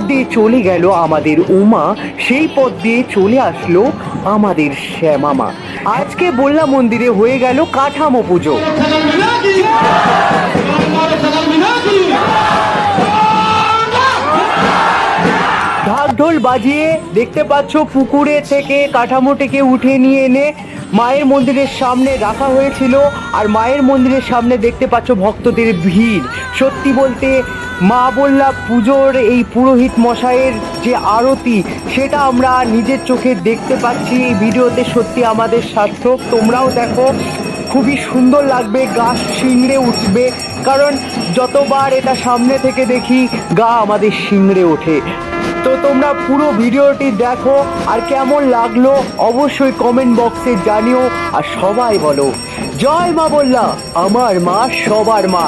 দিয়ে চলে গেল আমাদের উমা, সেই পথ দিয়ে চলে আসলো আমাদের শ্যামামা। আজকে বললা মন্দিরে হয়ে গেল কাঠামো পুজো। ঢাক ঢোল বাজিয়ে দেখতে পাচ্ছ পুকুরে থেকে কাঠামোটিকে উঠে নিয়ে এনে মায়ের মন্দিরের সামনে রাখা হয়েছিল। আর মায়ের মন্দিরের সামনে দেখতে পাচ্ছ ভক্তদের ভিড়। সত্যি বলতে মা বললা, পুজোর এই পুরোহিত মশাইয়ের যে আরতি, সেটা আমরা নিজের চোখে দেখতে পাচ্ছি। এই ভিডিওতে সত্যি আমাদের সার্থক। তোমরাও দেখো, খুবই সুন্দর লাগবে, গা শিংড়ে উঠবে। কারণ যতবার এটা সামনে থেকে দেখি, গা আমাদের শিংড়ে ওঠে। তো তোমরা পুরো ভিডিওটি দেখো, আর কেমন লাগল অবশ্যই কমেন্ট বক্সে জানিও, আর সবাই বলো, জয় মা বললা, আমার মা সবার মা।